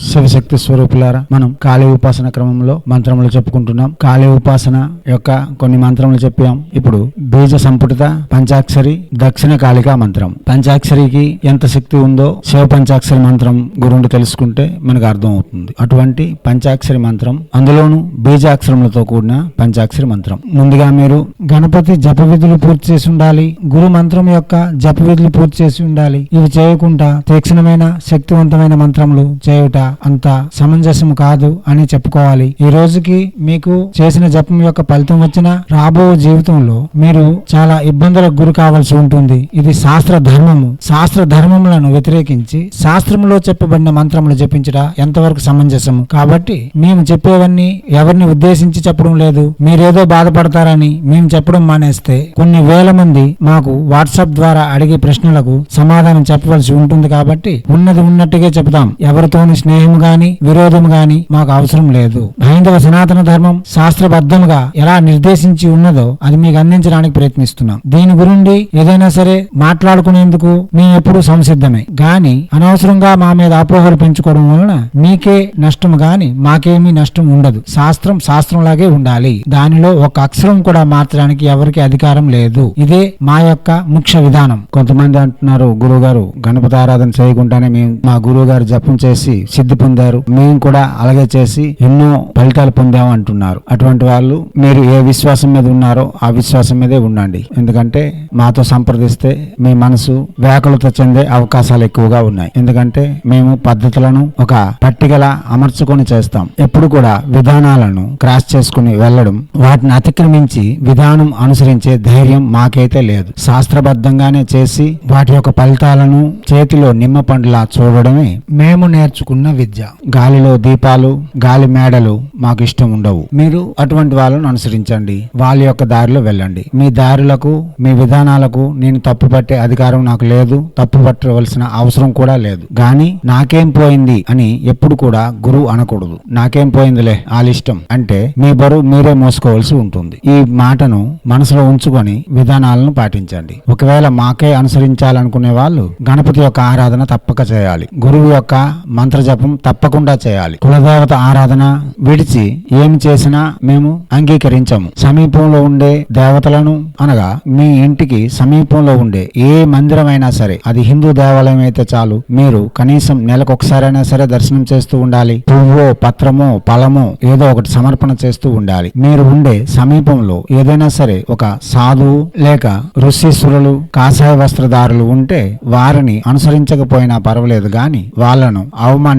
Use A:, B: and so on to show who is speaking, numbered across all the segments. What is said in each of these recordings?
A: శివశక్తి స్వరూపులారా మనం కాళీ ఉపాసన క్రమంలో మంత్రములు చెప్పుకుంటున్నాం. కాళీ ఉపాసన యొక్క కొన్ని మంత్రములు చెప్పాం. ఇప్పుడు బీజ సంపుటిత పంచాక్షరి దక్షిణ కాళికా మంత్రం. పంచాక్షరికి ఎంత శక్తి ఉందో శివ పంచాక్షరి మంత్రం గురుండి తెలుసుకుంటే మనకు అర్థం అవుతుంది అటువంటి పంచాక్షరి మంత్రం అందులోను బీజాక్షరములతో కూడిన పంచాక్షరి మంత్రం. ముందుగా మీరు గణపతి జప విధులు పూర్తి చేసి ఉండాలి. గురు మంత్రం యొక్క జప విధులు పూర్తి చేసి ఉండాలి. ఇవి చేయకుండా తీక్షణమైన శక్తివంతమైన మంత్రములు చేయుట అంత సమంజసం కాదు అని చెప్పుకోవాలి. ఈ రోజుకి మీకు చేసిన జపం యొక్క ఫలితం వచ్చిన రాబో జీవితంలో మీరు చాలా ఇబ్బందులకు గురి కావాల్సి ఉంటుంది. ఇది శాస్త్ర ధర్మము. శాస్త్ర ధర్మములను వ్యతిరేకించి శాస్త్రములో చెప్పబడిన మంత్రములు జపించట ఎంతవరకు సమంజసము? కాబట్టి మేము చెప్పేవన్నీ ఎవరిని ఉద్దేశించి చెప్పడం లేదు. మీరేదో బాధపడతారని మేము చెప్పడం మానేస్తే కొన్ని వేల మంది మాకు వాట్సాప్ ద్వారా అడిగే ప్రశ్నలకు సమాధానం చెప్పవలసి ఉంటుంది కాబట్టి ఉన్నది ఉన్నట్టుగా చెబుతాం. ఎవరితోని స్నేహం గాని విరోధము గాని మాకు అవసరం లేదు. హైందవ సనాతన ధర్మం శాస్త్రబద్ధముగా ఎలా నిర్దేశించి ఉన్నదో అది మీకు అందించడానికి ప్రయత్నిస్తున్నాం. దీని గురించి ఏదైనా సరే మాట్లాడుకునేందుకు మేము ఎప్పుడు సంసిద్ధమే. గాని అనవసరంగా మా మీద అపోహలు పెంచుకోవడం వలన మీకే నష్టం గాని మాకేమీ నష్టం ఉండదు. శాస్త్రం శాస్త్రంలాగే ఉండాలి. దానిలో ఒక అక్షరం కూడా మార్చడానికి ఎవరికి అధికారం లేదు. ఇదే మా యొక్క ముఖ్య విధానం. కొంతమంది అంటున్నారు గురువు గారు గణపతి ఆరాధన చేయకుండానే మేము మా గురువు గారు జపం చేసి ప్రసిద్ధి పొందారు. మేము కూడా అలాగే చేసి ఎన్నో ఫలితాలు పొందాము అంటున్నారు. అటువంటి వాళ్ళు మీరు ఏ విశ్వాసం మీద ఉన్నారో ఆ విశ్వాసం మీదే ఉండండి. ఎందుకంటే మాతో సంప్రదిస్తే మీ మనసు వ్యాకులత చెందే అవకాశాలు ఎక్కువగా ఉన్నాయి. ఎందుకంటే మేము పద్ధతులను ఒక పట్టికల అమర్చుకొని చేస్తాం. ఎప్పుడు కూడా విధానాలను క్రాస్ చేసుకుని వెళ్ళడం వాటిని అతిక్రమించి విధానం అనుసరించే ధైర్యం మాకైతే లేదు. శాస్త్రబద్ధంగానే చేసి వాటి యొక్క ఫలితాలను చేతిలో నిమ్మ పండులా చూడడమే మేము నేర్చుకున్న విద్య. గాలిలో దీపాలు గాలి మేడలు మాకు ఇష్టం ఉండవు. మీరు అటువంటి వాళ్ళను అనుసరించండి. వాళ్ళ యొక్క దారిలో వెళ్ళండి. మీ దారులకు మీ విధానాలకు నేను తప్పు పట్టే అధికారం నాకు లేదు. తప్పు పట్టవలసిన అవసరం కూడా లేదు. గాని నాకేం పోయింది అని ఎప్పుడు కూడా గురువు అనకూడదు. నాకేం పోయిందిలే? వాళ్ళిష్టం అంటే మీ బరువు మీరే మోసుకోవాల్సి ఉంటుంది. ఈ మాటను మనసులో ఉంచుకొని విధానాలను పాటించండి. ఒకవేళ మాకే అనుసరించాలనుకునే వాళ్ళు గణపతి యొక్క ఆరాధన తప్పక చేయాలి. గురువు యొక్క మంత్ర జపం తప్పకుండా చేయాలి. కులదేవత ఆరాధన విడిచి ఏమి చేసినా మేము అంగీకరించము. సమీపంలో ఉండే దేవతలను అనగా మీ ఇంటికి సమీపంలో ఉండే ఏ మందిరమైనా సరే అది హిందూ దేవాలయం అయితే చాలు. మీరు కనీసం నెలకు ఒకసారైనా సరే దర్శనం చేస్తూ ఉండాలి. పువ్వో పత్రమో ఫలమో ఏదో ఒకటి సమర్పణ చేస్తూ ఉండాలి. మీరు ఉండే సమీపంలో ఏదైనా సరే ఒక సాధువు లేక ఋషీశ్వరులు కాషాయ వస్త్రధారులు ఉంటే వారిని అనుసరించకపోయినా పర్వాలేదు గాని వాళ్ళను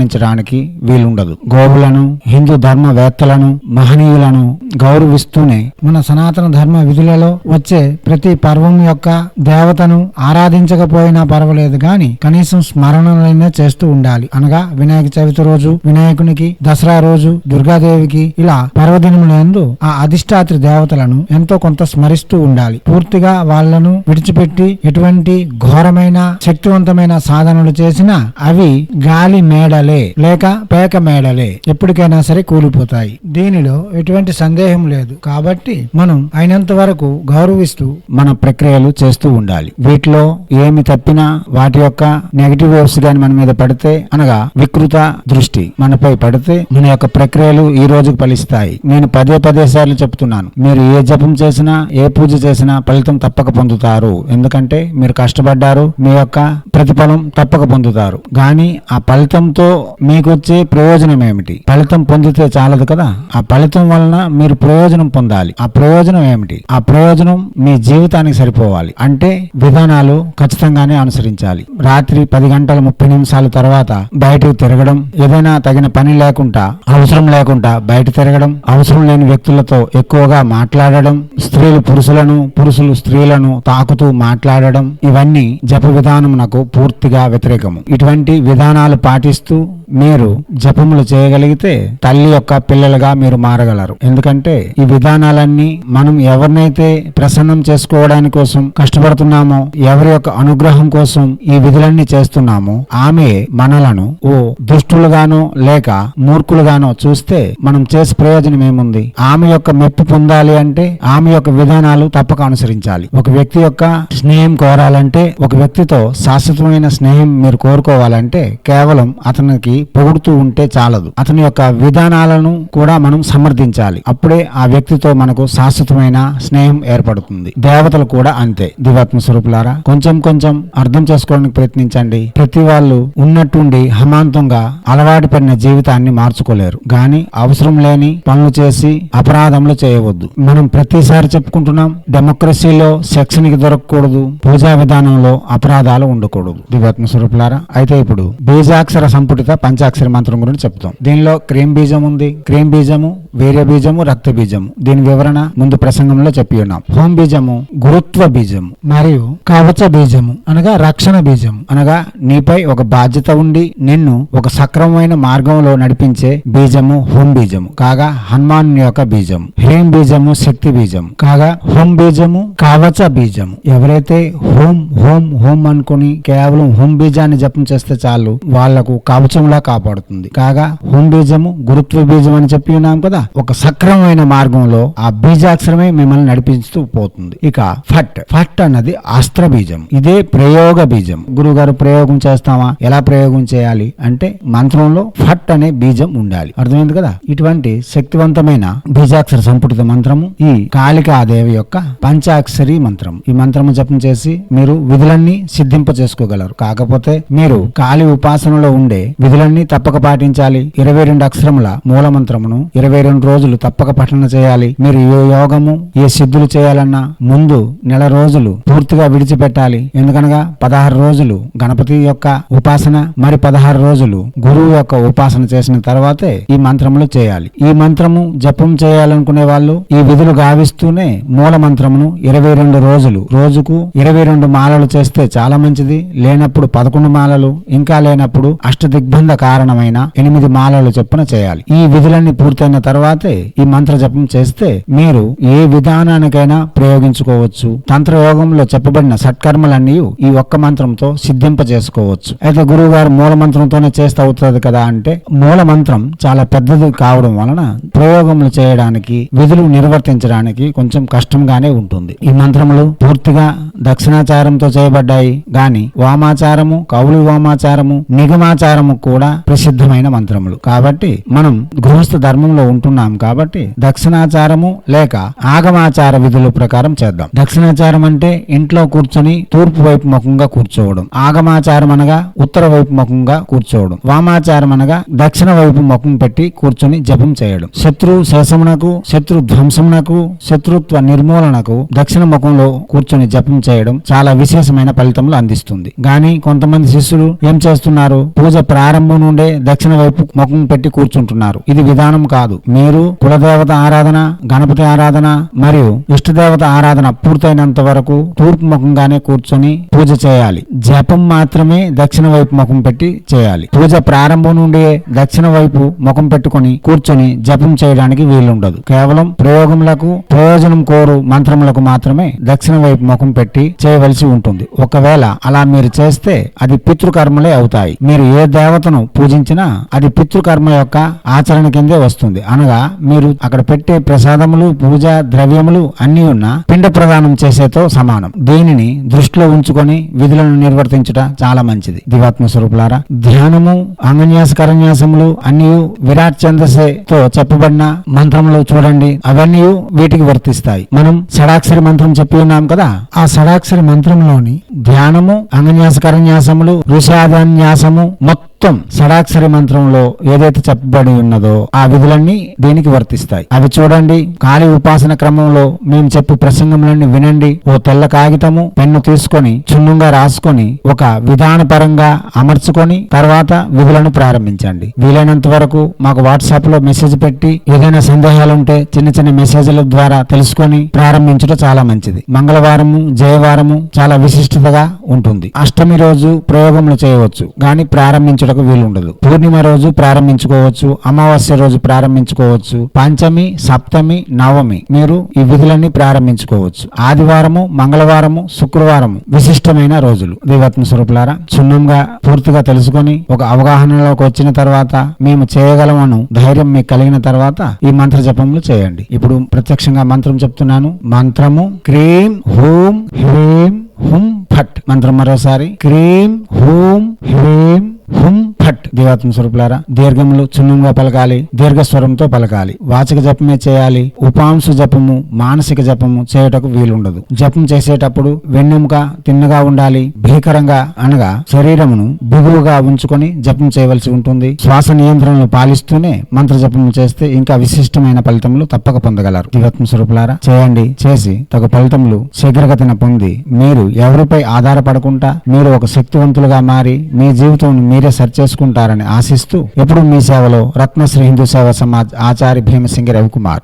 A: అవమానించడానికి వీలుండదు. గోవులను హిందూ ధర్మవేత్తలను మహనీయులను గౌరవిస్తూనే మన సనాతన ధర్మ విధులలో వచ్చే ప్రతి పర్వం యొక్క దేవతను ఆరాధించకపోయినా పర్వాలేదు గాని కనీసం స్మరణలైనా చేస్తూ ఉండాలి. అనగా వినాయక చవితి రోజు వినాయకునికి దసరా రోజు దుర్గాదేవికి ఇలా పర్వదినములందు ఆ అధిష్టాత్రి దేవతలను ఎంతో కొంత స్మరిస్తూ ఉండాలి. పూర్తిగా వాళ్ళను విడిచిపెట్టి ఎటువంటి ఘోరమైన శక్తివంతమైన సాధనలు చేసినా అవి గాలి మేడలే. లేక పేక మేడలే. ఎప్పటికైనా సరే కూలిపోతాయి. దీనిలో ఎటువంటి సందేహం లేదు. కాబట్టి మనం అయినంత వరకు గౌరవిస్తూ మన ప్రక్రియలు చేస్తూ ఉండాలి. వీటిలో ఏమి తప్పినా వాటి యొక్క నెగిటివ్ వేవ్స్ గాని మన మీద పడితే అనగా వికృత దృష్టి మనపై పడితే మన యొక్క ప్రక్రియలు ఈ రోజుకు ఫలిస్తాయి. నేను పదే పదే సార్లు చెప్తున్నాను. మీరు ఏ జపం చేసినా ఏ పూజ చేసినా ఫలితం తప్పక పొందుతారు. ఎందుకంటే మీరు కష్టపడ్డారు మీ యొక్క ప్రతిఫలం తప్పక పొందుతారు. గాని ఆ ఫలితంతో మీకు వచ్చే ప్రయోజనం ఏమిటి? ఫలితం పొందితే చాలదు కదా? ఆ ఫలితం వలన మీరు ప్రయోజనం పొందాలి. ఆ ప్రయోజనం ఏమిటి? ఆ ప్రయోజనం మీ జీవితానికి సరిపోవాలి. అంటే విధానాలు ఖచ్చితంగానే అనుసరించాలి. రాత్రి పది గంటల ముప్పై నిమిషాల తర్వాత బయటకు తిరగడం ఏదైనా తగిన పని లేకుండా అవసరం లేకుండా బయట తిరగడం అవసరం లేని వ్యక్తులతో ఎక్కువగా మాట్లాడడం స్త్రీలు పురుషులను పురుషులు స్త్రీలను తాకుతూ మాట్లాడడం ఇవన్నీ జప విధానం నాకు పూర్తిగా వ్యతిరేకము. ఇటువంటి విధానాలు పాటిస్తూ మీరు జపములు చేయగలిగితే తల్లి యొక్క పిల్లలుగా మీరు మారగలరు. ఎందుకంటే ఈ విధానాలన్నీ మనం ఎవరినైతే ప్రసన్నం చేసుకోవడానికి కోసం కష్టపడుతున్నామో ఎవరి యొక్క అనుగ్రహం కోసం ఈ విధులన్నీ చేస్తున్నామో ఆమె మనలను ఓ దుష్టులుగానో లేక మూర్ఖులుగానో చూస్తే మనం చేసే ప్రయోజనం ఏముంది? ఆమె యొక్క మెప్పు పొందాలి అంటే ఆమె యొక్క విధానాలు తప్పక అనుసరించాలి. ఒక వ్యక్తి యొక్క స్నేహం కోరాలంటే ఒక వ్యక్తితో శాశ్వతమైన స్నేహం మీరు కోరుకోవాలంటే కేవలం అతనికి పొగుడుతూ ఉంటే చాలదు. అతని యొక్క విధానాలను కూడా మనం సమర్థించాలి. అప్పుడే ఆ వ్యక్తితో మనకు శాశ్వతమైన స్నేహం ఏర్పడుతుంది. దేవతలు కూడా అంతే. దివాత్మ స్వరూపులారా కొంచెం కొంచెం అర్థం చేసుకోవడానికి ప్రయత్నించండి. ప్రతి వాళ్ళు ఉన్నట్టుండి హమాంతంగా అలవాటు పడిన జీవితాన్ని మార్చుకోలేరు. గాని అవసరం లేని పనులు చేసి అపరాధములు చేయవద్దు. మనం ప్రతిసారి చెప్పుకుంటున్నాం డెమోక్రసీలో శిక్షణకి దొరకకూడదు పూజా విధానంలో అపరాధాలు ఉండకూడదు. దివాత్మ స్వరూపులారా అయితే ఇప్పుడు బీజాక్షర సంపుటిత పంచాక్షర మంత్రం గురించి చెప్తాం. దీనిలో క్రీమ్ బీజం ఉంది. క్రీమ్ బీజము వేరే బీజము రక్త బీజము. దీని వివరణ ముందు ప్రసంగంలో చెప్పి ఉన్నాం. హోం బీజము గురుత్వ బీజము మరియు కవచ బీజము అనగా రక్షణ బీజము. అనగా నీపై ఒక బాధ్యత ఉండి నిన్ను ఒక సక్రమమైన మార్గంలో నడిపించే బీజము హోం బీజము. కాగా హనుమాన్ యొక్క బీజము. హ్రీం బీజము శక్తి బీజము. కాగా హోం బీజము కవచ బీజము. ఎవరైతే హోం హోం హోం అనుకుని కేవలం హోం బీజాన్ని జపం చేస్తే చాలు వాళ్ళకు కవచంలో కాపాడుతుంది. కాగా హోం బీజము గురుత్వ బీజం అని చెప్పి ఉన్నాం కదా ఒక సక్రమమైన మార్గంలో ఆ బీజాక్షరమే మిమ్మల్ని నడిపిస్తూ పోతుంది. ఇక ఫట్. ఫట్ అన్నది అస్త్ర బీజం. ఇదే ప్రయోగ బీజం. గురువు గారు ప్రయోగం చేస్తామా? ఎలా ప్రయోగం చేయాలి? అంటే మంత్రంలో ఫట్ అనే బీజం ఉండాలి. అర్థమైంది కదా? ఇటువంటి శక్తివంతమైన బీజాక్షర సంపుటిత మంత్రము ఈ కాళికాదేవి యొక్క పంచాక్షరి మంత్రం. ఈ మంత్రము జపం చేసి మీరు విధులన్నీ సిద్ధింప చేసుకోగలరు. కాకపోతే మీరు కాళి ఉపాసనలో ఉండే మంత్రాన్ని తప్పక పాటించాలి. ఇరవై రెండు అక్షరముల మూల మంత్రమును ఇరవై రెండు రోజులు తప్పక పఠన చేయాలి. మీరు ఏ యోగము ఏ సిద్ధులు చేయాలన్నా ముందు నెల రోజులు పూర్తిగా విడిచిపెట్టాలి. ఎందుకనగా పదహారు రోజులు గణపతి యొక్క ఉపాసన మరి పదహారు రోజులు గురువు యొక్క ఉపాసన చేసిన తర్వాతే ఈ మంత్రములు చేయాలి. ఈ మంత్రము జపం చేయాలనుకునే వాళ్ళు ఈ విధులు గావిస్తూనే మూల మంత్రమును ఇరవై రెండు రోజులు రోజుకు ఇరవై రెండు మాలలు చేస్తే చాలా మంచిది. లేనప్పుడు పదకొండు మాలలు ఇంకా లేనప్పుడు అష్ట దిగ్బంధ కారణమైన ఎనిమిది మాలలు చొప్పున చేయాలి. ఈ విధులన్నీ పూర్తయిన తర్వాతే ఈ మంత్ర జపం చేస్తే మీరు ఏ విధానానికైనా ప్రయోగించుకోవచ్చు. తంత్ర యోగంలో చెప్పబడిన సత్కర్మలన్నీ ఈ ఒక్క మంత్రంతో సిద్ధింప చేసుకోవచ్చు అయితే గురువు గారు మూల మంత్రంతోనే చేస్తే అవుతుంది కదా అంటే మూల మంత్రం చాలా పెద్దది కావడం వలన ప్రయోగములు చేయడానికి విధులు నిర్వర్తించడానికి కొంచెం కష్టంగానే ఉంటుంది. ఈ మంత్రములు పూర్తిగా దక్షిణాచారంతో చేయబడ్డాయి. గాని వామాచారము కౌలు వామాచారము నిగమాచారము కూడా ప్రసిద్ధమైన మంత్రములు. కాబట్టి మనం గృహస్థ ధర్మంలో ఉంటున్నాం కాబట్టి దక్షిణాచారము లేక ఆగమాచార విధుల ప్రకారం చేద్దాం. దక్షిణాచారం అంటే ఇంట్లో కూర్చొని తూర్పు వైపు ముఖంగా కూర్చోవడం. ఆగమాచారం అనగా ఉత్తర వైపు ముఖంగా కూర్చోవడం. వామాచారం అనగా దక్షిణ వైపు ముఖం పెట్టి కూర్చొని జపం చేయడం. శత్రు శేషమునకు శత్రు ధ్వంసమునకు శత్రుత్వ నిర్మూలనకు దక్షిణ ముఖంలో కూర్చొని జపం చేయడం చాలా విశేషమైన ఫలితములు అందిస్తుంది. గాని కొంతమంది శిష్యులు ఏం చేస్తున్నారు? పూజ ప్రారంభం నుండే దక్షిణ వైపు ముఖం పెట్టి కూర్చుంటున్నారు. ఇది విధానం కాదు. మీరు కులదేవత ఆరాధన గణపతి ఆరాధన మరియు ఇష్టదేవత ఆరాధన పూర్తయినంత వరకు తూర్పు ముఖంగానే కూర్చొని పూజ చేయాలి. జపం మాత్రమే దక్షిణ వైపు ముఖం పెట్టి చేయాలి. పూజ ప్రారంభం నుండి దక్షిణ వైపు ముఖం పెట్టుకొని కూర్చొని జపం చేయడానికి వీలుండదు. కేవలం ప్రయోగములకు ప్రయోజనం కోరు మంత్రములకు మాత్రమే దక్షిణ వైపు ముఖం పెట్టి చేయవలసి ఉంటుంది. ఒకవేళ అలా మీరు చేస్తే అది పితృకర్మలే అవుతాయి. మీరు ఏ దేవతను పూజించినా అది పితృకర్మ యొక్క ఆచరణ కిందే వస్తుంది. అనగా మీరు అక్కడ పెట్టే ప్రసాదములు పూజ ద్రవ్యములు అన్ని ఉన్న పిండ ప్రదానం చేసేతో సమానం. దీనిని దృష్టిలో ఉంచుకొని విధులను నిర్వర్తించుట చాలా మంచిది. దివాత్మ స్వరూపులారా ధ్యానము అంగన్యాస కరన్యాసములు అన్ని విరాట్ ఛందస్సుతో చెప్పబడిన మంత్రములు చూడండి. అవన్నీ వీటికి వర్తిస్తాయి. మనం షడాక్షరి మంత్రం చెప్పి ఉన్నాం కదా ఆ షడాక్షరి మంత్రంలోని ధ్యానము అంగన్యాస కరన్యాసములు ఋషాదన్యాసము మొత్తం మొత్తం షడాక్షరి మంత్రంలో ఏదైతే చెప్పబడి ఉన్నదో ఆ విధులన్నీ దీనికి వర్తిస్తాయి. అవి చూడండి. కాళీ ఉపాసన క్రమంలో మేము చెప్పు ప్రసంగములన్నీ వినండి. ఓ తెల్ల కాగితము పెన్ను తీసుకొని చున్నుగా రాసుకొని ఒక విధానపరంగా అమర్చుకొని తర్వాత విధులను ప్రారంభించండి. వీలైనంత వరకు మాకు వాట్సాప్లో మెసేజ్ పెట్టి ఏదైనా సందేహాలుంటే చిన్న చిన్న మెసేజ్ల ద్వారా తెలుసుకొని ప్రారంభించడం చాలా మంచిది. మంగళవారము జయవారము చాలా విశిష్టతగా ఉంటుంది. అష్టమి రోజు ప్రయోగములు చేయవచ్చు. గాని ప్రారంభించడం ప్రారంభించుటకు వీలుండదు. పూర్ణిమ రోజు ప్రారంభించుకోవచ్చు అమావాస్య రోజు ప్రారంభించుకోవచ్చు పంచమి సప్తమి నవమి మీరు ఈ విధులన్నీ ప్రారంభించుకోవచ్చు. ఆదివారము మంగళవారము శుక్రవారము విశిష్టమైన రోజులు. దేవత్మ స్వరూపులారా క్షుణ్ణంగా పూర్తిగా తెలుసుకొని ఒక అవగాహనలోకి వచ్చిన తర్వాత మేము చేయగలమను ధైర్యం మీకు కలిగిన తర్వాత ఈ మంత్ర జపములు చేయండి. ఇప్పుడు ప్రత్యక్షంగా మంత్రం చెప్తున్నాను. మంత్రము క్రీం హూం హ్రీం హుం ఫట్. మంత్రం మరోసారి. క్రీం హూం హ్రీం హుం ఫట్ దివాత్మ స్వరూపులారా. దీర్ఘములు చున్నంగా పలకాలి దీర్ఘ స్వరంతో పలకాలి. వాచక జపమే చేయాలి ఉపాంశ జపము మానసిక జపము చేయుటకు వీలుండదు. జపం చేసేటప్పుడు వెన్నెముక తిన్నగా ఉండాలి భీకరంగా అనగా శరీరమును బిగువుగా ఉంచుకొని జపం చేయవలసి ఉంటుంది. శ్వాస నియంత్రణను పాలిస్తూనే మంత్ర జపము చేస్తే ఇంకా విశిష్టమైన ఫలితములు తప్పక పొందగలరు. దివత్మ స్వరూపులారా చేయండి. చేసి తగు ఫలితములు శీఘ్రగతిన పొంది మీరు ఎవరిపై ఆధారపడకుండా మీరు ఒక శక్తివంతులుగా మారి మీ జీవితం మీరే సరిచే చేసుకుంటారని ఆశిస్తూ ఎప్పుడు మీ సేవలో రత్నశ్రీ హిందూ సేవ సమాజ్ ఆచార్య భీమసింగి రవికుమార్